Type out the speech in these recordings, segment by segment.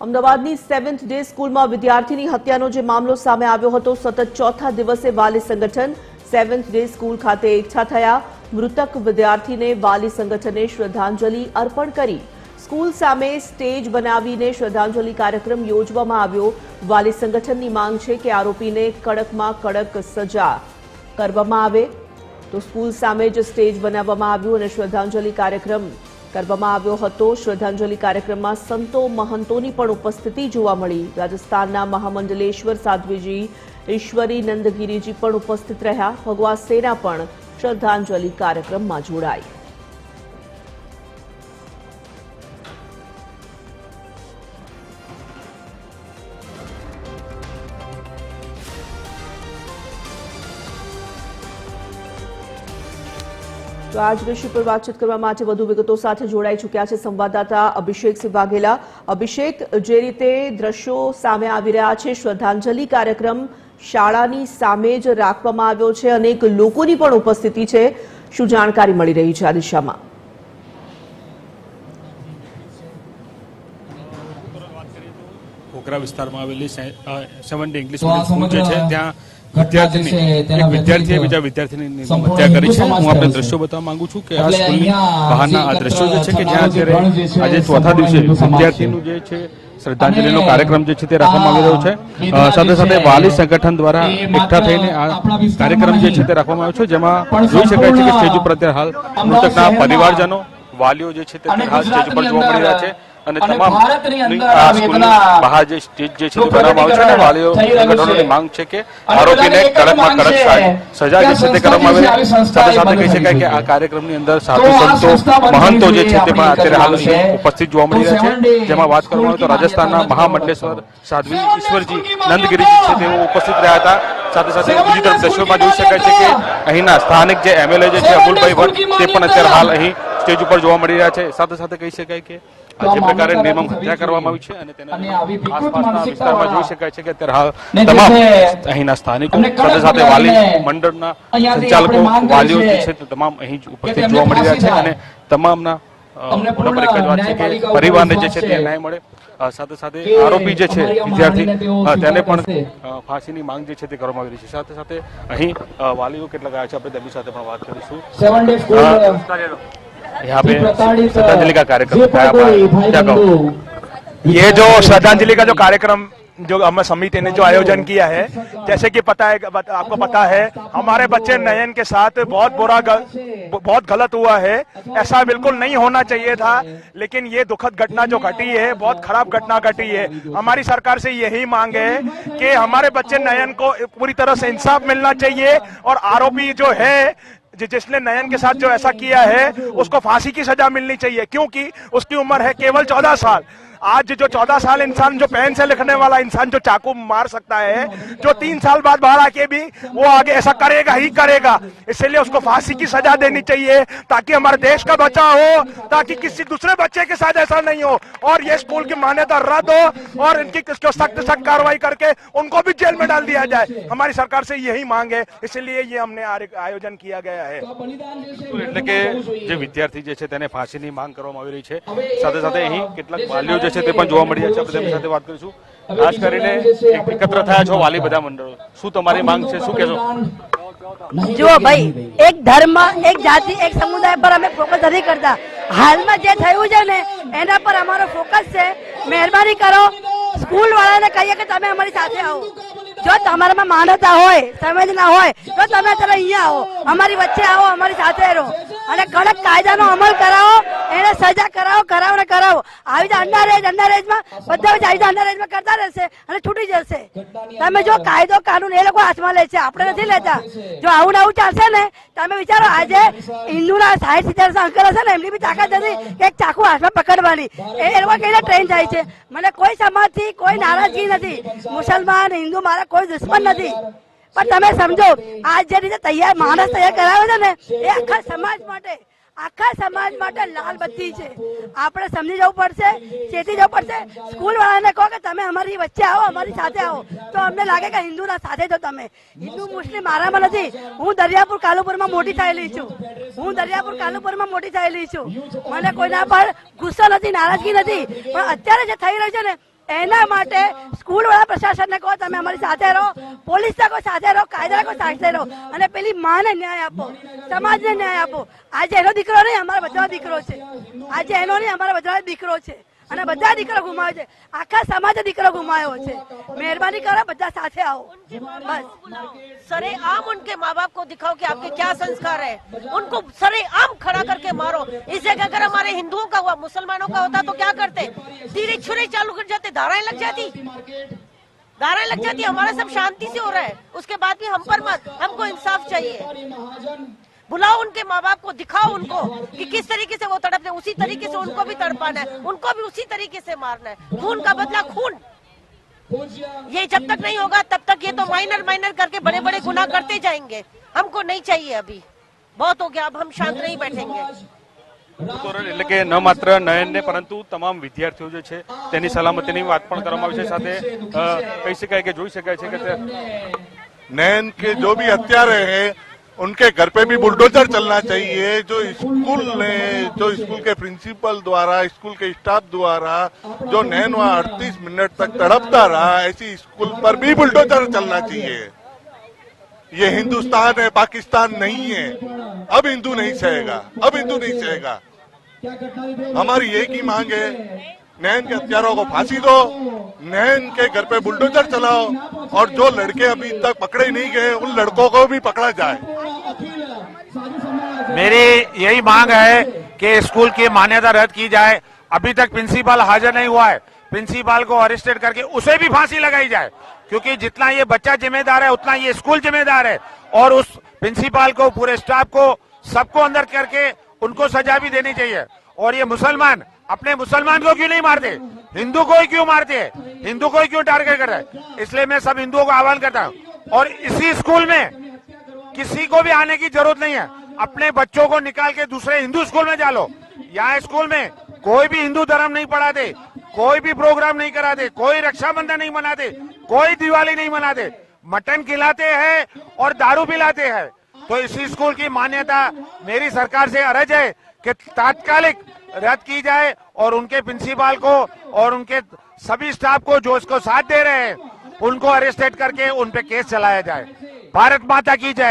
અમદાવાદની seventh day સ્કૂલમાં વિદ્યાર્થીની હત્યાનો જે મામલો સામે આવ્યો હતો, સતત ચોથા દિવસે વાલી સંગઠન સેવન્થ ડે સ્કૂલ ખાતે એકઠા થયા. મૃતક વિદ્યાર્થીને વાલી સંગઠને શ્રદ્ધાંજલિ અર્પણ કરી. સ્કૂલ સામે સ્ટેજ બનાવીને શ્રદ્ધાંજલિ કાર્યક્રમ યોજવામાં આવ્યો. વાલી સંગઠનની માંગ છે કે આરોપીને કડકમાં કડક સજા કરવામાં આવે. તો સ્કૂલ સામે જ સ્ટેજ બનાવવામાં આવ્યું અને શ્રદ્ધાંજલિ કાર્યક્રમ કરવામાં આવ્યો હતો. શ્રદ્ધાંજલિ કાર્યક્રમમાં સંતો મહંતોની પણ ઉપસ્થિતિ જોવા મળી. રાજસ્થાનના મહામંડલેશ્વર સાધ્વીજી, ઈશ્વરી નંદગીરીજી પણ ઉપસ્થિત રહ્યા. ભગવા સેના પણ શ્રદ્ધાંજલિ કાર્યક્રમમાં જોડાઈ. તો આજ વિષય પર વાતચીત કરવા માટે વધુ વિગતો સાથે જોડાઈ ચૂક્યા છે સંવાદદાતા અભિષેક સિંહ વાઘેલા અભિષેક, જે રીતે દ્રશ્યો સામે આવી રહ્યા છે, શ્રદ્ધાંજલિ કાર્યક્રમ શાળાની સામે જ રાખવામાં આવ્યો છે, અનેક લોકોની પણ ઉપસ્થિતિ છે. શું જાણકારી મળી રહી છે આ દિશામાં? ખોખરા વિસ્તારમાં આવેલી સેવન ડે ઇંગ્લિશ સ્કૂલ જે છે ત્યાં વિદ્યાર્થીની એક વિદ્યાર્થીએ બીજા વિદ્યાર્થીની હત્યા કરી છે. હું આપણે દ્રશ્યો બતાવવા માંગુ છું કે આ સ્કૂલની બહારના આ દ્રશ્યો જે છે કે જ્યાં અત્યારે આજે ચોથા દિવસે વિદ્યાર્થીનું જે છે શ્રદ્ધાંજલિનો કાર્યક્રમ જે છે તે રાખવામાં આવી રહ્યો છે. સાથે સાથે વાલી સંગઠન દ્વારા એકઠા થઈને આ કાર્યક્રમ જે છે તે રાખવામાં આવ્યો છે. જેમાં જોઈ શકાય છે કે સ્ટેજ ઉપર અત્યારે હાલ મૃતકના પરિવારજનો વાલીઓ જે છે તે હાલ સ્ટેજ ઉપર જોવા મળી રહ્યા છે. અને તમામ બહાર જે સ્ટેજ જે છે નું બનાવવામાં આવ્યું છે અને વાલીઓ. સંગઠનોની માંગ છે કે આરોપીને કડકમાં કડક સજા જે છે તે કરવામાં આવે છે, સાથે સાથે કહી શકાય કે આ કાર્યક્રમની અંદર સાધુ સંતો મહંતો જે છે તે પણ અત્યારે હાલ ઉપસ્થિત જોવા મળી રહ્યા છે. જેમાં વાત કરવામાં આવે તો રાજસ્થાનના મહામંડલેશ્વર સાધ્વી ઈશ્વરજી નંદગીરીજી છે તેઓ ઉપસ્થિત રહ્યા હતા. સાથે સાથે બીજી તરફ દ્રશ્યોમાં જોઈ શકાય છે કે અહીંના સ્થાનિક જે એમએલએ જે છે અબુલભાઈ ભટ્ટ તે પણ અત્યારે હાલ અહીં સ્ટેજ ઉપર જોવા મળી રહ્યા છે. સાથે સાથે કહી શકાય કે જે આસપાસના જોઈ શકાય છે અહીંના સ્થાનિકો સાથે સાથે વાલી મંડળના સંચાલકો વાલીઓ છે તે તમામ અહીં ઉપસ્થિત જોવા મળી છે અને તમામના પરિવારને જે છે તે ન્યાય મળે. સાથે સાથે આરોપી જે છે વિદ્યાર્થી તેને પણ ફાંસીની માંગ જે છે તે કરવામાં આવી રહી છે. સાથે સાથે અહીં વાલીઓ કેટલા ગયા છે? આપણે તેમની સાથે પણ વાત કરીશું. यहाँ पे श्रद्धांजलि का कार्यक्रम क्या कहो? ये जो श्रद्धांजलि का जो कार्यक्रम जो हम समिति ने जो आयोजन किया है जैसे कि पता है आपको पता है हमारे बच्चे नयन के साथ बहुत बुरा गल, बहुत गलत हुआ है। ऐसा बिल्कुल नहीं होना चाहिए था लेकिन ये दुखद घटना जो घटी है बहुत खराब घटना घटी है। हमारी सरकार से यही मांग है कि हमारे बच्चे नयन को पूरी तरह से इंसाफ मिलना चाहिए और आरोपी जो है जिसने नयन के साथ जो ऐसा किया है उसको फांसी की सजा मिलनी चाहिए क्योंकि उसकी उम्र है केवल चौदह साल आज जो चौदह साल इंसान जो पेन से लिखने वाला इंसान जो चाकू मार सकता है जो तीन साल बाद बाहर आके भी वो आगे ऐसा करेगा ही करेगा इसलिए उसको फांसी की सजा देनी चाहिए ताकि हमारे देश का बचाव हो ताकि किसी दूसरे बच्चे के साथ ऐसा नहीं हो और ये स्कूल की मान्यता रद्द हो और इनकी किसको सख्त सख्त कार्रवाई करके उनको भी जेल में डाल दिया जाए हमारी सरकार से यही मांग है इसलिए ये हमने आर- आयोजन किया गया है એટલે કે જે વિદ્યાર્થી જે છે તેને ફાંસીની માંગ કરવામાં આવી રહી છે સાથે સાથે અહીં કેટલાક વાલીઓ જે છે તે પણ જોવા મળી રહ્યા છે. આપણે સાથે વાત કરીશું. ખાસ કરીને એકત્ર થયા છો વાલી બધા મંડળો. શું તમારી માંગ છે? શું કહેશો? જુઓ ભાઈ, એક ધર્મ, એક જાતિ, એક સમુદાય પર અમે ફોકસ નથી કરતા. હાલમાં જે થયું છે ને, એના પર અમારો ફોકસ છે. મહેરબાની કરો. સ્કૂલ વાળાને કહીએ કે તમે અમારી સાથે આવો. જો તમારામાં માનવતા હોય, સંવેદના હોય, તો તમે અત્યારે અહીંયા આવો. અમારી વચ્ચે આવો, અમારી સાથે રહો. અને કડક કાયદાનો અમલ કરાવો એને સજા કરાવો કરાવો ને કરાવો. આવી રીતે અંડરએજ અંડરએજમાં બધા જ આવી રીતે અંડરએજમાં કરતા રહેશે અને છૂટી જશે. તમે જો કાયદો કાનૂન એ લોકો હાથમાં લે છે આપણે નથી લેતા. જો આવું ને આવું ચાલશે ને તમે વિચારો આજે હિન્દુના સાઠ સિત્તેર અંકલ હશે ને એમની બી તાકાત નથી કે એક ચાકુ હાથમાં પકડવાની. એ એ લોકો કઈ ટ્રેન થાય છે. મને કોઈ સમાજથી કોઈ નારાજગી નથી. મુસલમાન હિન્દુ મારા કોઈ દુશ્મન નથી. પણ તમે સમજો આ જે રીતે તૈયાર માણસ તૈયાર કરાવે છે ને, એ આખા સમાજ માટે, આખા સમાજ માટે લાલ બત્તી છે. આપણે સમજી જવું પડશે, ચેતી જવું પડશે. સ્કૂલ વાળાને કહો કે તમે અમારી વચ્ચે આવો, અમારી સાથે આવો. તો અમને લાગે કે હિન્દુના સાથે છો તમે. હિન્દુ મુસ્લિમ મારામાં નથી. હું દરિયાપુર કાલુપુરમાં મોટી થયેલી છું. હું દરિયાપુર કાલુપુરમાં મોટી થયેલી છું. મને કોઈના પર ગુસ્સો નથી, નારાજગી નથી. પણ અત્યારે જે થઈ રહ્યું છે ને એના માટે સ્કૂલ વાળા પ્રશાસનને કહો, તમે અમારી સાથે રહો પોલીસ કહો, સાથે રહો કાયદા કહો, સાથે રહો. અને પેલી માને ન્યાય આપો, સમાજને ન્યાય આપો. આજે એનો દીકરો નહીં, અમારા બધાનો દીકરો છે. આજે એનો નહીં, અમારા બધાનો દીકરો છે. અને બધા દીકરો ગુમાવ્યો છે આખા સમાજે દીકરો ગુમાવ્યો છે મહેરબાની કરો બધા સાથે આવો બસ सरे आम उनके माँ बाप को दिखाओ कि आपके क्या संस्कार है उनको सरे आम खड़ा करके मारो इस जगह अगर हमारे हिंदुओं का हुआ मुसलमानों का होता तो क्या करते तीरे छुरे चालू कर जाते धाराएं लग जाती धाराएं लग जाती हमारा सब शांति से हो रहा है उसके बाद भी हम पर मत हमको इंसाफ चाहिए बुलाओ उनके माँ बाप को दिखाओ उनको कि किस तरीके से वो तड़पते हैं। उसी तरीके से उनको भी तड़पाना है उनको भी उसी तरीके से मारना है खून का बदला खून ये जब तक नहीं होगा तब तक ये तो माइनर माइनर करके बड़े बड़े गुनाह करते जाएंगे हमको नहीं चाहिए अभी बहुत हो गया अब हम शांत नहीं बैठेंगे ધોરણ એટલે કે ન માત્ર નયનને પરંતુ તમામ વિદ્યાર્થીઓ જે છે તેની સલામતીની વાત પણ કરવામાં આવી છે સાથે અ, કહી શકાય કે જોઈ શકાય છે કે તે नैन के जो भी हत्यारे हैं उनके घर पे भी बुलडोजर चलना चाहिए, जो स्कूल ने, जो स्कूल के प्रिंसिपल द्वारा, स्कूल के स्टाफ द्वारा, जो नैन वहाँ अड़तीस मिनट तक तड़पता रहा, ऐसी स्कूल पर भी बुलडोजर चलना चाहिए। ये हिंदुस्तान है, पाकिस्तान नहीं है। अब हिंदू नहीं सहेगा, अब हिंदू नहीं सहेगा। हमारी एक ही मांग है, नैन के हत्यारों को फांसी दो, नैन के घर पे बुलडोजर चलाओ, और जो लड़के अभी तक पकड़े नहीं गए, उन लड़कों को भी पकड़ा जाए। मेरी यही मांग है कि स्कूल की मान्यता रद्द की जाए। अभी तक प्रिंसिपल हाजिर नहीं हुआ है। प्रिंसिपल को अरेस्टेड करके उसे भी फांसी लगाई जाए। क्योंकि जितना ये बच्चा जिम्मेदार है, उतना ये स्कूल जिम्मेदार है। और उस प्रिंसिपल को, पूरे स्टाफ को, सबको अंदर करके उनको सजा भी देनी चाहिए। और ये मुसलमान, अपने मुसलमान को क्यों नहीं मारते? हिंदू को ही क्यों मारते? हैं हिंदू को ही क्यों टारगेट कर रहे हैं? इसलिए मैं सब हिंदुओं को आह्वान करता हूँ। और इसी स्कूल में किसी को भी आने की ज़रूरत नहीं है। अपने बच्चों को निकाल के दूसरे हिंदू स्कूल में डालो यहाँ स्कूल में कोई भी हिंदू धर्म नहीं पढ़ाते, कोई भी प्रोग्राम नहीं कराते, कोई रक्षाबंधन नहीं मनाते, कोई दिवाली नहीं मनाते। मटन खिलाते हैं और दारू पिलाते हैं। तो इसी स्कूल की मान्यता मेरी सरकार से अर्ज़ है कि तात्कालिक रद्द की जाए और उनके प्रिंसिपाल को और उनके सभी स्टाफ को जो इसको साथ दे रहे हैं, उनको अरेस्टेड करके उन पे केस चलाया जाए। ભારત માતા કી જય.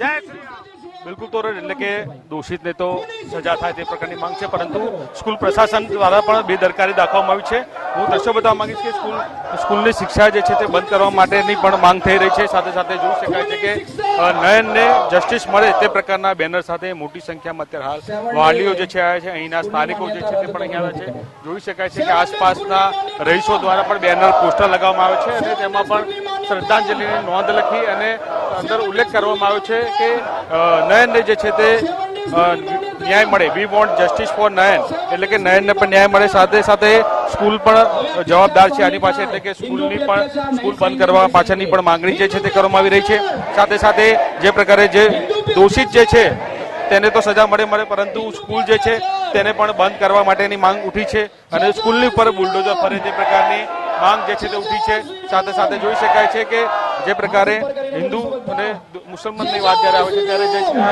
જય શ્રી બિલકુલ તો એટલે કે દોષિતને તો સજા થાય તે પ્રકારની માંગ છે પરંતુ સ્કૂલ પ્રશાસન દ્વારા પણ બેદરકારી દાખવવામાં આવી છે. હું દ્રશ્યો બતાવવા માંગીશ કે સ્કૂલ સ્કૂલની શિક્ષા જે છે તે બંધ કરવા માટેની પણ માંગ થઈ રહી છે. સાથે સાથે જોઈ શકાય છે કે નયનને જસ્ટિસ મળે તે પ્રકારના બેનર સાથે મોટી સંખ્યામાં અત્યારે હાલ વાલીઓ જે છે આવ્યા છે. અહીંના સ્થાનિકો જે છે તે પણ અહીંયા આવ્યા છે. જોઈ શકાય છે કે આસપાસના રહીશો દ્વારા પણ બેનર પોસ્ટર લગાવવામાં આવે છે અને તેમાં પણ શ્રદ્ધાંજલિની નોંધ લખી અને અંદર ઉલ્લેખ કરવામાં આવ્યો છે કે નયનને જે છે તે ન્યાય મળે. We want justice for Nayan એટલે કે નયનને પણ ન્યાય મળે. સાથે સાથે સ્કૂલ પણ જવાબદાર છે આની પાસે. એટલે કે સ્કૂલની પણ સ્કૂલ બંધ કરવા પાછળની પણ માંગણી જે છે તે કરવામાં આવી રહી છે. સાથે સાથે જે પ્રકારે જે દોષિત જે છે, તેને તો સજા મળે મળે, પરંતુ સ્કૂલ જે છે તેને પણ બંધ કરવા માટેની માંગ ઉઠી છે. અને સ્કૂલની ઉપર બુલડોઝર ફરે તે પ્રકારની માંગ જે છે તે ઉઠી છે. સાથે સાથે જોઈ શકાય છે કે જે પ્રકારે હિન્દુ અને મુસલમાનની વાત જ્યારે આવે છે, ત્યારે શ્રી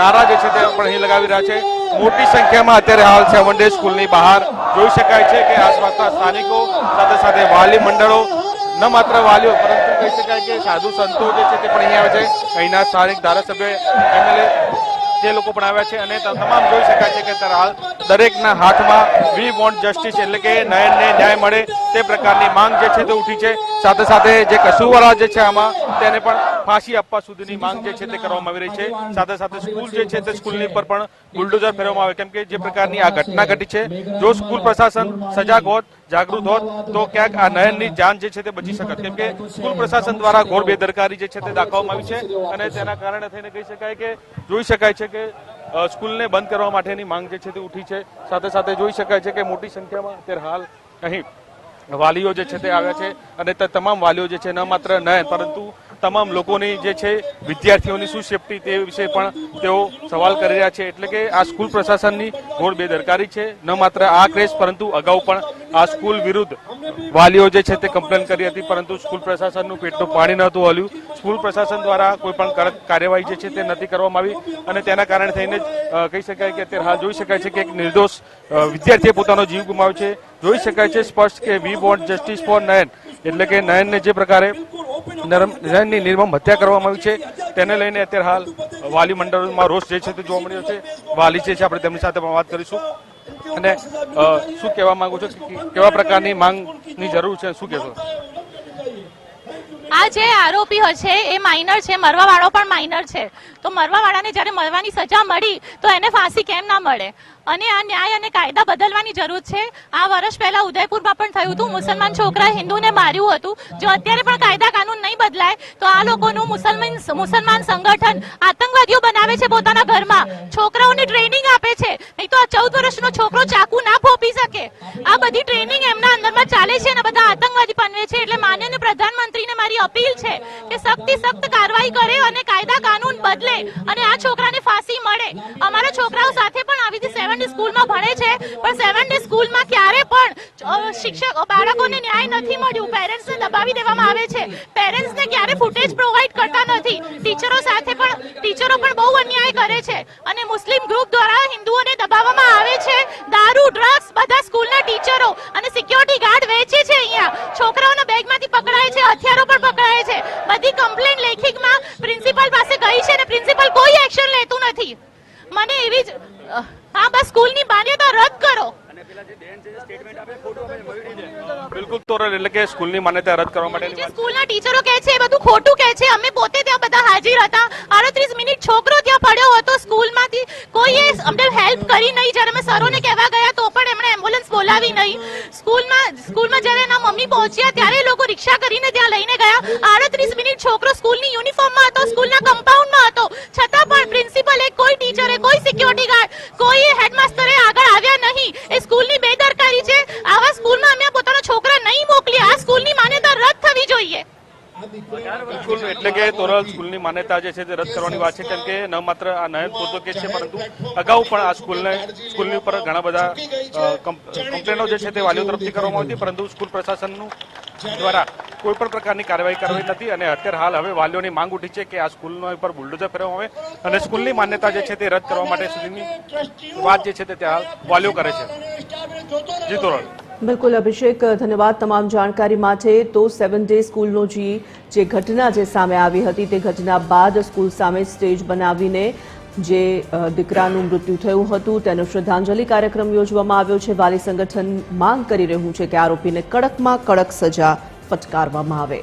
નારા જે છે, તે પણ અહીં લગાવી રહ્યા છે. મોટી સંખ્યામાં અત્યારે હાલ સેવન ડે સ્કૂલની બહાર. જોઈ શકાય છે કે આસપાસના સ્થાનિકો સાથે સાથે વાલી મંડળો, ન માત્ર વાલીઓ, પરંતુ કહી શકાય કે સાધુ સંતો જે છે, તે પણ અહીં આવે છે. અહીંના સ્થાનિક ધારાસભ્ય એમએલએ તે લોકો પણ આવ્યા છે અને તમામ જોઈ શકાય છે કે હાલ દરેકના હાથમાં વી વોન્ટ જસ્ટિસ એટલે કે નયનને ન્યાય મળે તે પ્રકારની માંગ જે છે તે ઉઠી છે. સાથે સાથે જે કસૂરવાળા જે છે આમાં, તેને પણ ફાંસી આપવા સુધીની માંગ જે છે તે કરવામાં આવી રહી છે. સાથે સાથે સ્કૂલ જે છે તે સ્કૂલની પર પણ બુલડોઝર ફેરવવામાં આવે. કેમ કે જે પ્રકારની આ ઘટના ઘટી છે જો સ્કૂલ પ્રશાસન સજાગ હોત જાગૃત હોત તો ક્યાંક આ નયનની જાન જે છે તે બચી શકત. કેમ કે સ્કૂલ પ્રશાસન દ્વારા ઘોર બેદરકારી જે છે તે દાખવવામાં આવી છે અને તેના કારણે થઈને કહી શકાય કે જોઈ શકાય છે કે સ્કૂલને બંધ કરવા માટેની માંગ જે છે તે ઉઠી છે. સાથે સાથે જોઈ શકાય છે કે મોટી સંખ્યામાં અત્યારે હાલ અહીં વાલીઓ જે છે તે આવ્યા છે અને તે તમામ વાલીઓ જે છે ન માત્ર નયન પરંતુ તમામ લોકોની જે છે વિદ્યાર્થીઓની શું સેફટી તે વિશે પણ તેઓ સવાલ કરી રહ્યા છે. એટલે કે આ સ્કૂલ પ્રશાસનની ઘોર બેદરકારી છે. ન માત્ર આ ક્રેશ પરંતુ અગાઉ પણ આ સ્કૂલ વિરુદ્ધ વાલીઓ જે છે તે કમ્પ્લેન કરી હતી, પરંતુ સ્કૂલ પ્રશાસનનું પેટનું પાણી નહોતું હલ્યું. સ્કૂલ પ્રશાસન દ્વારા કોઈ પણ કાર્યવાહી જે છે તે નથી કરવામાં આવી અને તેના કારણે થઈને જ કહી શકાય કે અત્યારે હાલ જોઈ શકાય છે કે એક નિર્દોષ વિદ્યાર્થીએ પોતાનો જીવ ગુમાવ્યો છે. જોઈ શકાય છે સ્પષ્ટ કે we want justice for Nayan. એટલે કે નયનને જે પ્રકારે નયનની નિર્મમ હત્યા કરવામાં આવી છે. તેને લઈને અત્યારે હાલ વાલી મંડળમાં રોષ જે છે તે જોવા મળ્યો છે. વાલી જે છે, આપણે તેમની સાથે પણ વાત કરીશું. અને શું કહેવા માંગુ છો? કેવા પ્રકારની માંગની જરૂર છે? શું કહેશો? આ જે આરોપી છે, એ માઇનર છે મરવા વાળો પણ માઇનર છે. તો મરવા વાળાને જ્યારે મરવાની સજા મળી, તો એને ફાંસી કેમ ના મળે? અને આ ન્યાય અને કાયદા બદલવાની જરૂર છે. આ વર્ષ પહેલા ઉદયપુરમાં પણ થયું હતું, મુસલમાન છોકરા હિન્દુને માર્યું હતું. જો અત્યારે પણ કાયદા કાનૂન નહીં બદલાય, તો આ લોકોનું મુસલમાન મુસલમાન સંગઠન આતંકવાદીઓ બનાવે છે પોતાના ઘરમાં. છોકરાઓને ટ્રેનિંગ આપે છે. નહીં તો આ ચૌદ વર્ષનો છોકરો ચાકુ ના ફોપી શકે. આ બધી ટ્રેનિંગ એમના અંદરમાં ચાલે છે અને બધા આતંકવાદી બનવે છે. એટલે માનનીય પ્રધાનમંત્રીને મારી અપીલ છે કે સખ્તી સખ્ત કાર્યવાહી કરે અને કાયદા કાનૂન બદલે અને આ છોકરાને ફાંસી મળે. અમારા છોકરાઓ સાથે પણ આવી રીતે સેવન ડે સ્કૂલમાં ભણે છે. પણ સેવન સ્કૂલમાં ક્યારે પણ શિક્ષક બાળકોને ન્યાય નથી મળ્યું. પેરેન્ટ્સને દબાવી દેવામાં આવે છે. પેરેન્ટ્સને ક્યારે ફૂટેજ પ્રોવાઈડ કરતા નથી? ટીચરો સાથે પણ ટીચરો પણ બહુ અન્યાય કરે છે. અને મુસ્લિમ ગ્રુપ દ્વારા હિન્દુઓને દબાવવામાં આવે છે. દારૂ ડ્રગ્સ બધા સ્કૂલના ટીચરો અને સિક્યોરિટી ગાર્ડ વેચે છે અહીંયા. છોકરાઓના બેગમાંથી પકડાય છે, હથિયારો પણ પકડાય છે. બધી કમ્પ્લેન લેખિકમાં પ્રિન્સિપલ પાસે ગઈ છે અને પ્રિન્સિપલ કોઈ એક્શન લેતું નથી. મને એવી જ હા, બસ સ્કૂલની માન્યતા રદ કરો. બિલકુલ તોરણ એટલે કે સ્કૂલની માન્યતા રદ કરવા માટે સ્કૂલના ટીચરો કહે છે એ બધું ખોટું કહે છે. અમે પોતે ત્યાં બધા હાજર હતા. આડત્રીસ મિનિટ છોકરો ત્યાં પડ્યો હતો સ્કૂલમાંથી. કોઈએ અમને હેલ્પ કરી નહીં. જ્યારે અમે સરોને કહેવા ગયા તો પણ એમણે એમ્બ્યુલન્સ બોલાવી નહીં. સ્કૂલમાં સ્કૂલમાં જ્યારે એના મમ્મી પહોંચ્યા ત્યારે લોકો રિક્ષા કરીને ત્યાં લઈને ગયા. આડત્રીસ મિનિટ છોકરો સ્કૂલની યુનિફોર્મમાં હતો. સ્કૂલના કમ્પાઉન્ડમાં હતો છતાં પણ પ્રિન્સિપલે કોઈ ટીચરે કોઈ સિક્યોરિટી ગાર્ડ કોઈ હેડમાસ્ટરે આગળ આવ્યા નહીં એ સ્કૂલની બેદરકારી છે આવા સ્કૂલમાં અમે પોતાના છોકરા નહીં મોકલીએ આ સ્કૂલની માન્યતા રદ થવી જોઈએ બિલકુલ સ્કૂલની માન્યતા જે છે તે રદ કરવાની વાત છે, કેમ કે ન માત્ર આ નયન પૂરતો કેસ છે, પરંતુ અગાઉ પણ આ સ્કૂલને, સ્કૂલની ઉપર ઘણા બધા કમ્પ્લેનો જે છે તે વાલીઓ તરફથી કરવામાં આવતી પરંતુ સ્કૂલ પ્રશાસનનું દ્વારા કોઈ પણ પ્રકારની કાર્યવાહી કરવી નથી અને અત્યારે હાલ હવે વાલીઓની માંગ ઉઠી છે કે આ સ્કૂલનો ઉપર બુલડોઝર ફેરવવામાં આવે અને સ્કૂલની માન્યતા જે છે તે રદ કરવા માટે સુધીની વાત જે છે તે ત્યાં વાલીઓ કરે છે. જી તોરલ બિલકુલ અભિષેક, ધન્યવાદ તમામ જાણકારી માટે. તો સેવન ડે સ્કૂલનો જે જે ઘટના જે સામે આવી હતી, તે ઘટના બાદ સ્કૂલ સામે સ્ટેજ બનાવીને જે દીકરાનું મૃત્યુ થયું હતું, તેનો શ્રદ્ધાંજલિ કાર્યક્રમ યોજવામાં આવ્યો છે. વાલી સંગઠન માંગ કરી રહ્યું છે કે આરોપીને કડકમાં કડક સજા ફટકારવામાં આવે.